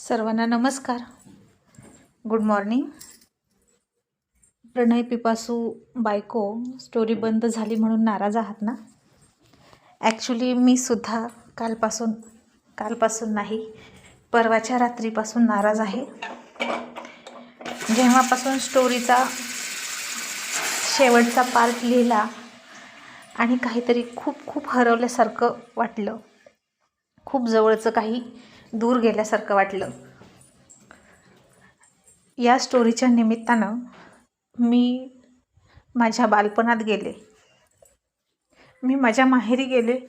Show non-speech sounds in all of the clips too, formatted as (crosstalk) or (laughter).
सर्वांना नमस्कार. Good morning प्रणय पिपासू बायको स्टोरी बंद झाली म्हणून नाराज आहात ना? ॲक्च्युली मी सुद्धा कालपासून कालपासून नाही परवाच्या रात्रीपासून नाराज आहे. जेव्हापासून स्टोरीचा शेवटचा पार्ट लिहिला आणि काहीतरी खूप खूप हरवल्यासारखं वाटलं. खूप जवळचं काही दूर गेल्यासारखं वाटलं. या स्टोरीच्या निमित्तानं मी माझ्या बालपणात गेले. मी माझ्या माहेरी गेले.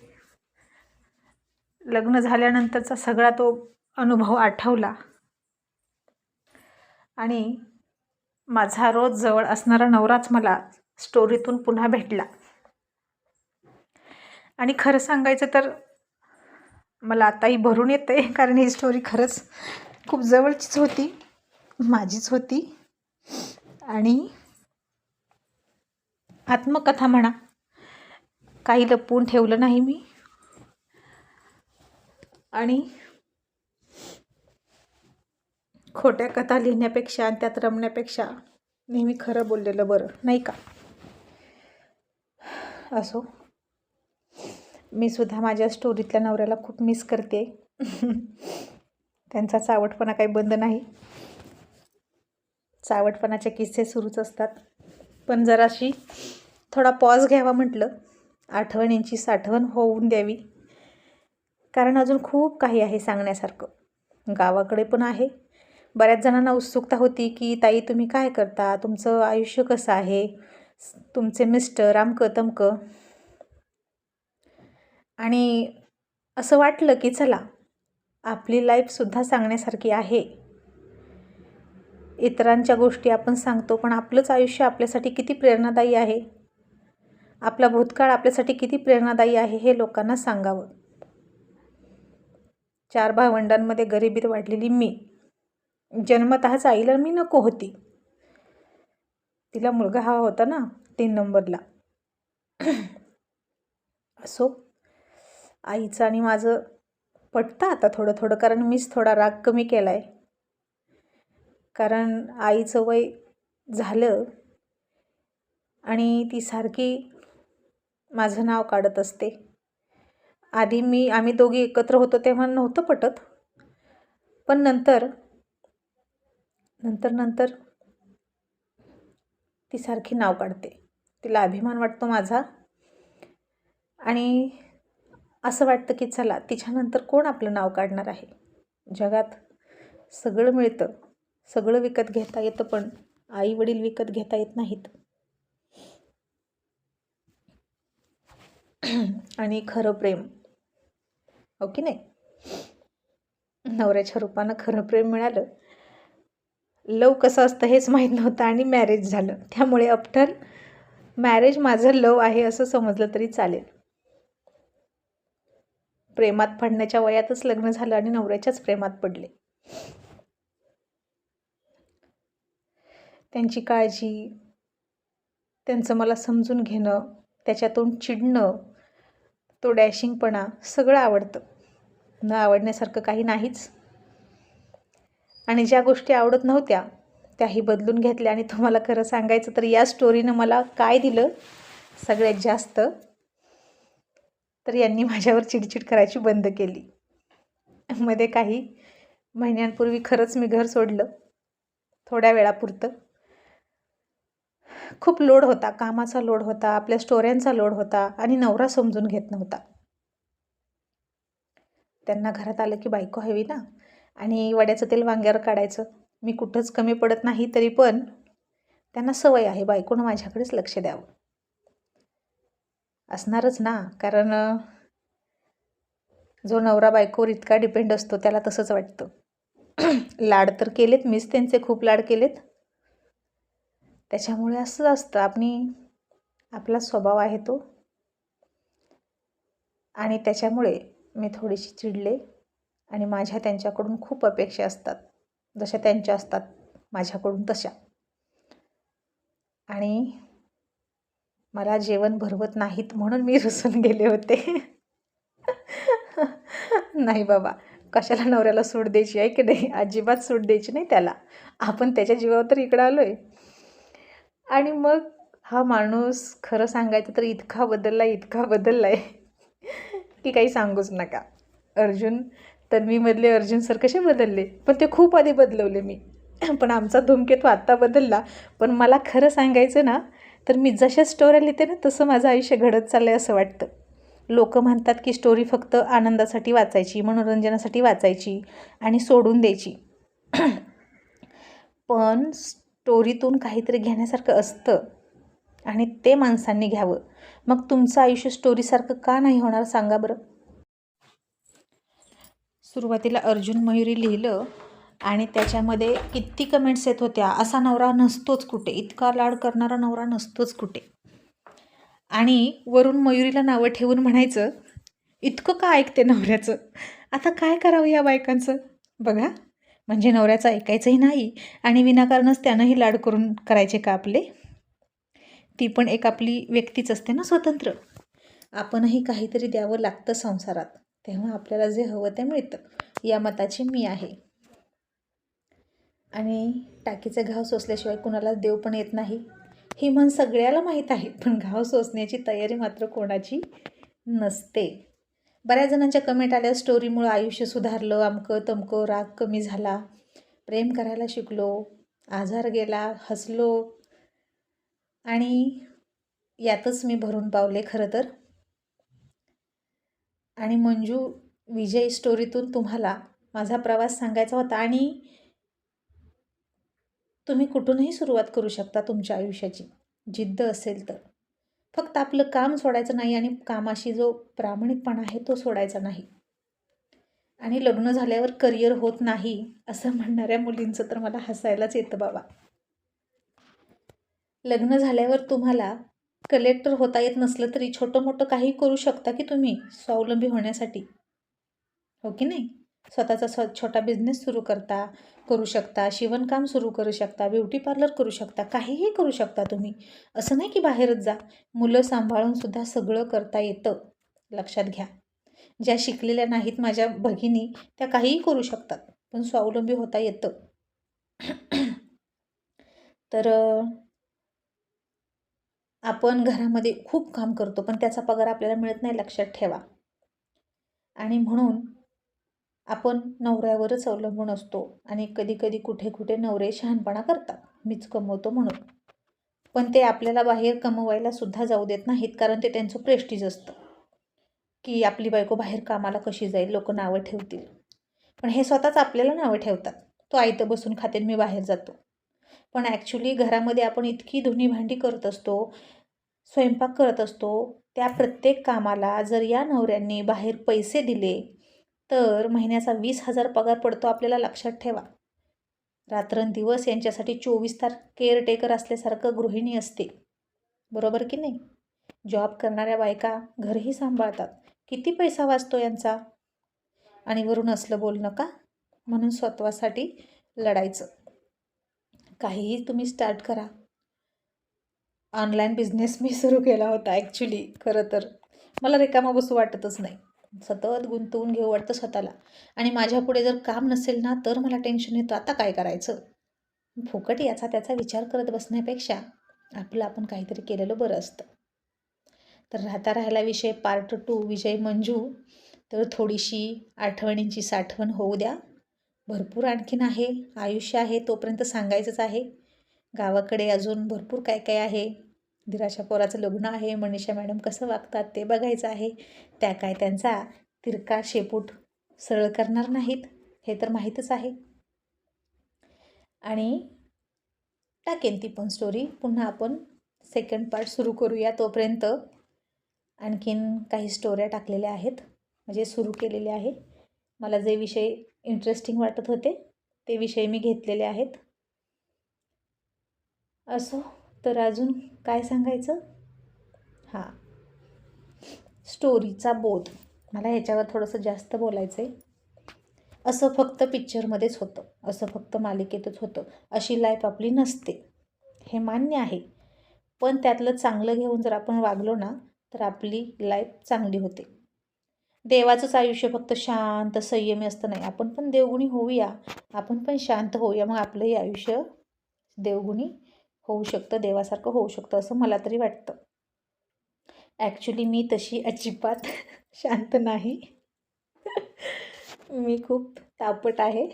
लग्न झाल्यानंतरचा सगळा तो अनुभव आठवला. आणि माझा रोज जवळ असणारा नवराच मला स्टोरीतून पुन्हा भेटला. आणि खरं सांगायचं तर मला आताही भरून येते कारण ही स्टोरी खरंच खूप जवळचीच होती माझीच होती. आणि आत्मकथा म्हणा काही लपवून ठेवलं नाही मी. आणि खोट्या कथा लिहिण्यापेक्षा आणि त्यात रमण्यापेक्षा नेहमी खरं बोललेलं बरं नाही का? असो. मी सुद्धा माझ्या स्टोरीतल्या नवऱ्याला खूप मिस करते. त्यांचा चावटपणा काही बंद नाही. चावटपणाचे किस्से सुरूच असतात. पण जराशी थोडा पॉज घ्यावा म्हटलं आठवणींची साठवण होऊन द्यावी. कारण अजून खूप काही आहे सांगण्यासारखं. गावाकडे पण आहे. बऱ्याच जणांना उत्सुकता होती की ताई तुम्ही काय करता? तुमचं आयुष्य कसं आहे? तुमचे मिस्टर आमकं तमकं. आणि असं वाटलं की चला आपली लाईफसुद्धा सांगण्यासारखी आहे. इतरांच्या गोष्टी आपण सांगतो पण आपलंच आयुष्य आपल्यासाठी किती प्रेरणादायी आहे? आपला भूतकाळ आपल्यासाठी किती प्रेरणादायी आहे हे लोकांना सांगावं. चार भावंडांमध्ये गरिबीत वाढलेली मी. जन्मतःच आईला मी नको होती. तिला मुलगा हवा होता ना तीन नंबरला. (clears throat) असो. आईचं आणि माझं पटतं आता थोडं थोडं कारण मीच थोडा राग कमी केला आहे कारण आईचं वय झालं आणि ती सारखी माझं नाव काढत असते. आधी मी आम्ही दोघी एकत्र होतो तेव्हा नव्हतं पटत. पण नंतर नंतर नंतर ती सारखी नाव काढते. तिला अभिमान वाटतो माझा. आणि असं वाटतं की चला तिच्यानंतर कोण आपलं नाव काढणार आहे? जगात सगळं मिळतं. सगळं विकत घेता येतं पण आई वडील विकत घेता येत नाहीत. आणि खरं प्रेम. ओके की नाही? नवऱ्याच्या रूपानं खरं प्रेम मिळालं. लव कसं असतं हेच माहीत नव्हतं आणि मॅरेज झालं. त्यामुळे आफ्टर मॅरेज माझं लव आहे असं समजलं तरी चालेल. प्रेमात पडण्याच्या वयातच लग्न झालं आणि नवऱ्याच्याच प्रेमात पडले. त्यांची काळजी त्यांचं मला समजून घेणं त्याच्यातून चिडणं तो डॅशिंगपणा सगळं आवडतं. न आवडण्यासारखं काही नाहीच. आणि ज्या गोष्टी आवडत नव्हत्या त्याही बदलून घेतल्या आणि तुम्हाला खरं सांगायचं तर या स्टोरीनं मला काय दिलं? सगळ्यात जास्त तर यांनी माझ्यावर चिडचिड करायची बंद केली. मध्ये काही महिन्यांपूर्वी खरंच मी घर सोडलं. थोड्या वेळापुरतं. खूप लोड होता. कामाचा लोड होता. आपल्या स्टोऱ्यांचा लोड होता. आणि नवरा समजून घेत नव्हता. त्यांना घरात आलं की बायको हवी ना? आणि वड्याचं तेल वांग्यावर काढायचं. मी कुठंच कमी पडत नाही तरी पण त्यांना सवय आहे बायकोनं माझ्याकडेच लक्ष द्यावं. असणारच ना. कारण जो नवरा बायकोवर इतका डिपेंड असतो त्याला तसंच वाटतं. (clears throat) लाड तर केलेत मीच त्यांचे खूप लाड केलेत. त्याच्यामुळे असंच असतं. आपणी आपला स्वभाव आहे तो. आणि त्याच्यामुळे मी थोडीशी चिडले. आणि माझ्या त्यांच्याकडून खूप अपेक्षा असतात. जशा त्यांच्या असतात माझ्याकडून तशा. आणि मला जेवण भरवत नाहीत म्हणून मी रुसून गेले होते. नाही बाबा कशाला नवऱ्याला सूट द्यायची आहे की नाही? अजिबात सूट द्यायची नाही त्याला. आपण त्याच्या जीवावर तर इकडं आलो आहे आणि मग हा माणूस खरं सांगायचं तर इतका बदलला इतका बदलला आहे की काही सांगूच नका. अर्जुन तन्वीमधले अर्जुन सर कसे बदलले? पण ते खूप आधी बदलवले मी. पण आमचा धूमकेतू आत्ता बदलला. पण मला खरं सांगायचं ना तर मी जशा स्टोऱ्या लिहिते ना तसं माझं आयुष्य घडत चाललं आहे असं वाटतं. लोक म्हणतात की स्टोरी फक्त आनंदासाठी वाचायची मनोरंजनासाठी वाचायची आणि सोडून द्यायची. (clears throat) पण स्टोरीतून काहीतरी घेण्यासारखं असतं आणि ते माणसांनी घ्यावं. मग तुमचं आयुष्य स्टोरीसारखं का नाही होणार सांगा बरं. सुरुवातीला अर्जुन मयुरी लिहिलं आणि त्याच्यामध्ये किती कमेंट्स येत होत्या? असा नवरा नसतोच कुठे? इतका लाड करणारा नवरा नसतोच कुठे? आणि वरून मयुरीला नावं ठेवून म्हणायचं इतकं का ऐकते नवऱ्याचं? आता काय करावं या बायकांचं? बघा म्हणजे नवऱ्याचं ऐकायचंही नाही आणि विनाकारणच त्यानंही लाड करून करायचे का आपले? ती पण एक आपली व्यक्तीच असते ना स्वतंत्र. आपणही काहीतरी द्यावं लागतं संसारात. तेव्हा आपल्याला जे हवं ते मिळतं. या मताची मी आहे. आणि टाकीचे घाव सोसल्याशिवाय कुणाला देव पण येत नाही. ही मन सगळ्याला माहीत आहे पण घाव सोसण्याची तयारी मात्र कोणाची नसते. बऱ्याच जणांच्या कमेंट आल्या स्टोरीमुळं आयुष्य सुधारलं अमकं तमकं राग कमी झाला. प्रेम करायला शिकलो आजार गेला हसलो. आणि यातच मी भरून पावले खरं तर. आणि मंजू विजय स्टोरीतून तुम्हाला माझा प्रवास सांगायचा होता आणि तुम्ही कुठूनही सुरुवात करू शकता तुमच्या आयुष्याची. जिद्द असेल तर. फक्त आपलं काम सोडायचं नाही आणि कामाशी जो प्रामाणिकपणा आहे तो सोडायचा नाही. आणि लग्न झाल्यावर करिअर होत नाही असं म्हणणाऱ्या मुलींचं तर मला हसायलाच येतं बाबा. लग्न झाल्यावर तुम्हाला कलेक्टर होता येत नसलं तरी छोटं मोठं काही करू शकता की तुम्ही स्वावलंबी होण्यासाठी? हो की नाही? स्वतःचा स्व छोटा बिझनेस सुरू करता करू शकता शिवणकाम सुरू करू शकता ब्युटी पार्लर करू शकता काहीही करू शकता तुम्ही. असं नाही की बाहेरच जा. मुलं सांभाळून सुद्धा सगळं करता येतं. लक्षात घ्या. ज्या शिकलेल्या नाहीत माझ्या भगिनी त्या काहीही करू शकतात पण स्वावलंबी होता येतं. तर आपण घरामध्ये खूप काम करतो पण त्याचा पगार आपल्याला मिळत नाही लक्षात ठेवा. आणि म्हणून आपण नवऱ्यावरच अवलंबून असतो आणि कधी कधी कुठे कुठे नवरे शहाणपणा करतात. मीच कमवतो म्हणून. पण ते आपल्याला बाहेर कमवायला सुद्धा जाऊ देत नाहीत कारण ते त्यांचं प्रेस्टीज असतं. की आपली बायको बाहेर कामाला कशी जाईल लोक नावं ठेवतील. पण हे स्वतःच आपल्याला नावं ठेवतात. तो आयतं बसून खाते मी बाहेर जातो. पण ॲक्च्युली घरामध्ये आपण इतकी धुनी भांडी करत असतो स्वयंपाक करत असतो त्या प्रत्येक कामाला जर या नवऱ्यांनी बाहेर पैसे दिले तर महिन्याचा वीस हजार पगार पडतो आपल्याला लक्षात ठेवा. रात्रंदिवस यांच्यासाठी चोवीस तास केअरटेकर असल्यासारखं गृहिणी असते. बरोबर की नाही? जॉब करणाऱ्या बायका घरही सांभाळतात. किती पैसा वाचतो यांचा? आणि वरून असलं बोलणं का? म्हणून स्वतःसाठी लढायचं. काहीही तुम्ही स्टार्ट करा. ऑनलाईन बिझनेस मी सुरू केला होता ॲक्च्युली खरं तर. मला रिकामा बसू वाटतच नाही. सतत गुंतवून घेऊ वाटतं स्वतःला. आणि माझ्यापुढे जर काम नसेल ना तर मला टेन्शन येतं. आता काय करायचं? फुकट याचा त्याचा विचार करत बसण्यापेक्षा आपलं आपण काहीतरी केलेलं बरं असतं. तर राहता राहायला विषय पार्ट टू विजय मंजू. तर थोडीशी आठवणींची साठवण होऊ द्या. भरपूर आणखीन आहे. आयुष्य आहे तोपर्यंत सांगायचंच आहे. गावाकडे अजून भरपूर काय काय आहे? धीराच्या पोराचं लग्न आहे मनीषा मॅडम कसं वागतात ते बघायचं आहे. त्या काय त्यांचा तिरका शेपूट सरळ करणार नाहीत हे तर माहीतच आहे. आणि टाकेन ती पण स्टोरी पुन्हा आपण सेकंड पार्ट सुरू करूया तोपर्यंत. आणखीन काही स्टोऱ्या टाकलेल्या आहेत म्हणजे सुरू केलेले आहे. मला जे विषय इंटरेस्टिंग वाटत होते ते विषय मी घेतलेले आहेत. असो. तर अजून काय सांगायचं? हां. स्टोरीचा बोध. मला ह्याच्यावर थोडंसं जास्त बोलायचं आहे असं फक्त पिक्चरमध्येच होतं. असं फक्त मालिकेतच होतं. अशी लाईफ आपली नसते. हे मान्य आहे. पण त्यातलं चांगलं घेऊन जर आपण वागलो ना तर आपली लाईफ चांगली होते. देवाचंच आयुष्य फक्त शांत संयमी असतं नाही. आपण पण देवगुणी होऊया. आपण पण शांत होऊया. मग आपलंही आयुष्य देवगुणी होऊ शकतं देवासारखं होऊ शकतं असं मला तरी वाटतं. ॲक्च्युली मी तशी अजिबात (laughs) शांत नाही. मी खूप तापट आहे.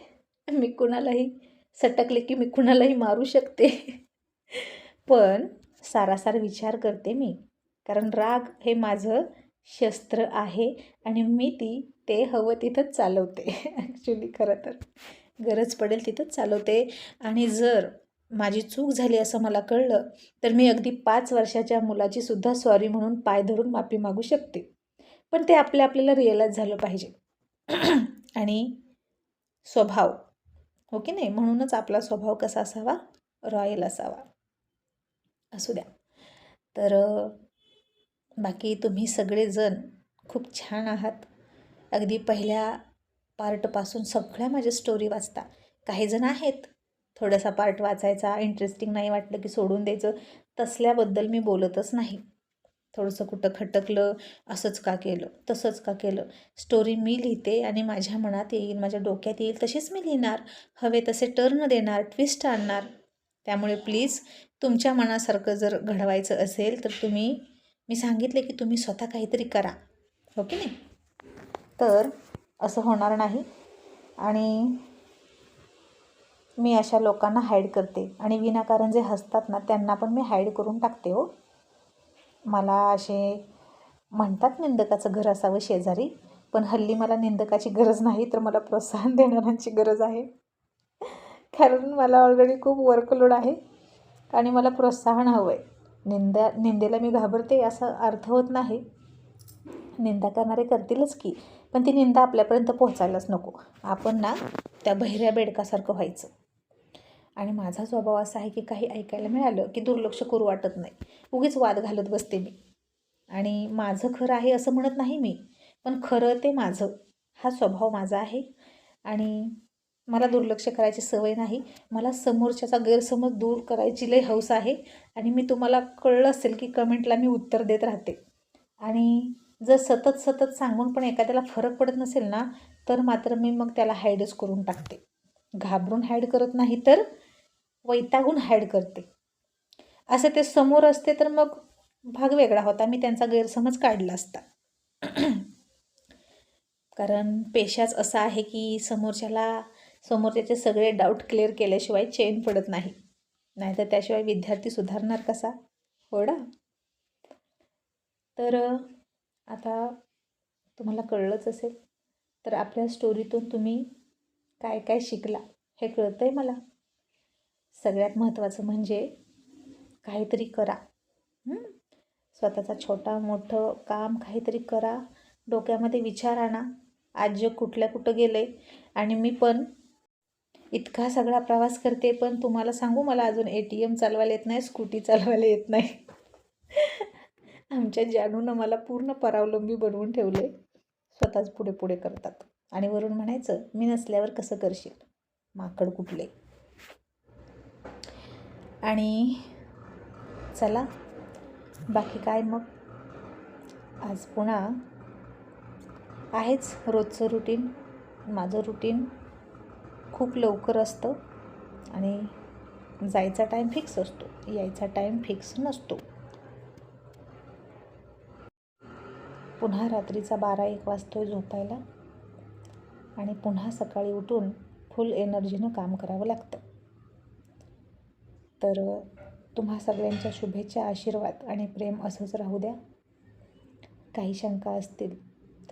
मी कुणालाही सटकले की मी कुणालाही मारू शकते. पण सारासार विचार करते मी. कारण राग हे माझं शस्त्र आहे आणि मी ती ते हवं तिथंच चालवते. (laughs) ॲक्च्युली खरं तर. गरज पडेल तिथंच चालवते. आणि जर माझी चूक झाली असं मला कळलं तर मी अगदी पाच वर्षाच्या मुलाची सुद्धा सॉरी म्हणून पाय धरून माफी मागू शकते. पण ते आपल्या आपल्याला रिअलाईज झालं पाहिजे. (clears throat) आणि स्वभाव हो की नाही? म्हणूनच आपला स्वभाव कसा असावा? रॉयल असावा. असू द्या. तर बाकी तुम्ही सगळेजण खूप छान आहात. अगदी पहिल्या पार्टपासून सगळ्या माझ्या स्टोरी वाचता. काही जण आहेत थोडासा पार्ट वाचायचा. इंटरेस्टिंग नाही वाटलं की सोडून द्यायचं. तसल्याबद्दल मी बोलतच नाही. थोडंसं कुठं खटकलं असंच का केलं तसंच का केलं. स्टोरी मी लिहिते आणि माझ्या मनात येईल माझ्या डोक्यात येईल तशीच मी लिहिणार. हवे तसे टर्न देणार ट्विस्ट आणणार. त्यामुळे प्लीज तुमच्या मनासारखं जर घडवायचं असेल तर तुम्ही मी सांगितले की तुम्ही स्वतः काहीतरी करा. हो की नाही? तर असं होणार नाही. आणि मी अशा लोकांना हाईड करते. आणि विनाकारण जे हसतात ना त्यांना पण मी हाईड करून टाकते हो. मला असे म्हणतात निंदकाचं घर असावं शेजारी पण हल्ली मला निंदकाची गरज नाही तर मला प्रोत्साहन देणाऱ्यांची गरज आहे. कारण मला ऑलरेडी खूप वर्कलोड आहे आणि मला प्रोत्साहन हवं आहे निंदा निंदेला मी घाबरते असा अर्थ होत नाही. निंदा करणारे करतीलच की पण ती निंदा आपल्यापर्यंत पोहोचायलाच नको. आपण ना त्या बहिऱ्या बेडकासारखं व्हायचं. आणि माझा स्वभाव असा आहे की काही ऐकायला मिळालं की दुर्लक्ष करू वाटत नाही. उगीच वाद घालत बसते मी. आणि माझं खरं आहे असं म्हणत नाही मी पण खरं ते माझं. हा स्वभाव माझा आहे. आणि मला दुर्लक्ष करायची सवय नाही. मला समोरच्याचा गैरसमज दूर करायची लय हौस आहे. आणि मी तुम्हाला कळलं असेल की कमेंटला मी उत्तर देत राहते. आणि जर सतत सतत सांगून पण एखाद्याला फरक पडत नसेल ना तर मात्र मी मग त्याला हायडच करून टाकते. घाबरून हाईड करत नाही तर वैतागून हॅड करते. असं ते समोर असते तर मग भाग वेगळा होता. मी त्यांचा गैरसमज काढला असता. (clears throat) कारण पेशाच असा आहे की समोरच्याला समोरच्याचे सगळे डाऊट क्लिअर केल्याशिवाय चेन पडत नाही. नाहीतर त्याशिवाय विद्यार्थी सुधारणार कसा? होडा तर आता तुम्हाला कळलंच असेल. तर आपल्या स्टोरीतून तुम्ही काय काय शिकला हे कळतं आहे मला. सगळ्यात महत्त्वाचं म्हणजे काहीतरी करा. स्वतःचा छोटा मोठं काम काहीतरी करा. डोक्यामध्ये विचार आणा. आज जग कुठल्या कुठं गेलं आहे आणि मी पण इतका सगळा प्रवास करते पण तुम्हाला सांगू मला अजून ए टी एम चालवायला येत नाही स्कूटी चालवायला येत नाही. (laughs) आमच्या जानूनं मला पूर्ण परावलंबी बनवून ठेवले स्वतःच पुढे पुढे करतात. आणि वरून म्हणायचं मी नसल्यावर कसं करशील? माकड कुठले? आणि चला बाकी काय मग? आज पुन्हा आहेच रोजचं रुटीन माझं रुटीन खूप लवकर असतं आणि जायचा टाईम फिक्स असतो यायचा टाईम फिक्स नसतो. पुन्हा रात्रीचा बारा एक वाजतो झोपायला आणि पुन्हा सकाळी उठून फुल एनर्जीनं काम करावं लागतं. तर तुम्हा सगळ्यांच्या शुभेच्छा आशीर्वाद आणि प्रेम असंच राहू द्या. काही शंका असतील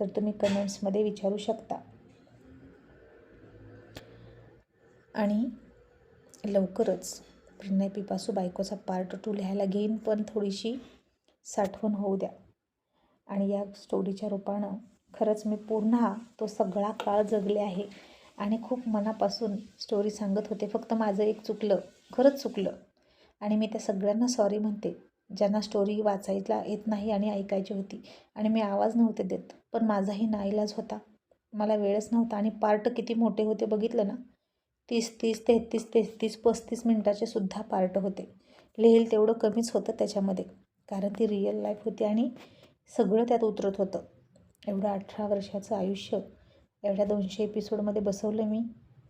तर तुम्ही कमेंट्समध्ये विचारू शकता. आणि लवकरच प्रणय पिपासू बायकोचा पार्ट टू लिहायला घेईन पण थोडीशी साठवण होऊ द्या. आणि या स्टोरीच्या रूपानं खरंच मी पुन्हा तो सगळा काळ जगले आहे. आणि खूप मनापासून स्टोरी सांगत होते. फक्त माझं एक चुकलं. खरंच चुकलं. आणि मी त्या सगळ्यांना सॉरी म्हणते. ज्यांना स्टोरी वाचायला येत नाही आणि ऐकायची होती. आणि मी आवाज नव्हते देत. पण माझाही नाईलाज होता. मला वेळच नव्हता. आणि पार्ट किती मोठे होते बघितलं ना? तीस तीस तेहतीस तेहतीस पस्तीस मिनटाचे सुद्धा पार्ट होते. लिहिल तेवढं कमीच होतं त्याच्यामध्ये. कारण ती रिअल लाईफ होती आणि सगळं त्यात उतरत होतं. एवढं अठरा वर्षाचं आयुष्य. एवढ्या दोनशे एपिसोडमध्ये बसवलं मी.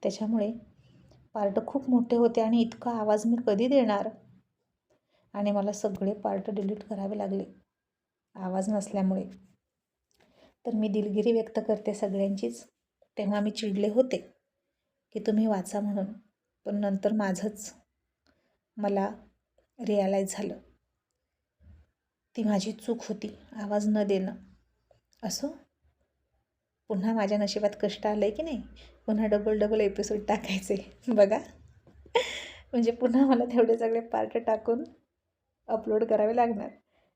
त्याच्यामुळे पार्ट खूप मोठे होते आणि इतका आवाज मी कधी देणार? आणि मला सगळे पार्ट डिलीट करावे लागले. आवाज नसल्यामुळे. तर मी दिलगिरी व्यक्त करते सगळ्यांचीच. तेव्हा मी चिडले होते की तुम्ही वाचा म्हणून पण नंतर माझंच मला रिअलाईज झालं. ती माझी चूक होती आवाज न देणं. असो? पुन्हा माझ्या नशिबात कष्ट आलं आहे की नाही? पुन्हा डबल डबल एपिसोड टाकायचे. बघा. म्हणजे पुन्हा मला तेवढे सगळे पार्ट टाकून अपलोड करावे लागणार.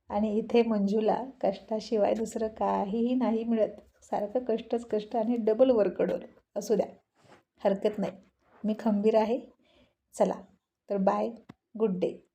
आणि इथे मंजूला कष्टाशिवाय दुसरं काहीही नाही मिळत. सारखं कष्टच कष्ट आणि डबल वर्कडोर असू द्या. हरकत नाही. मी खंबीर आहे. चला. तर बाय गुड डे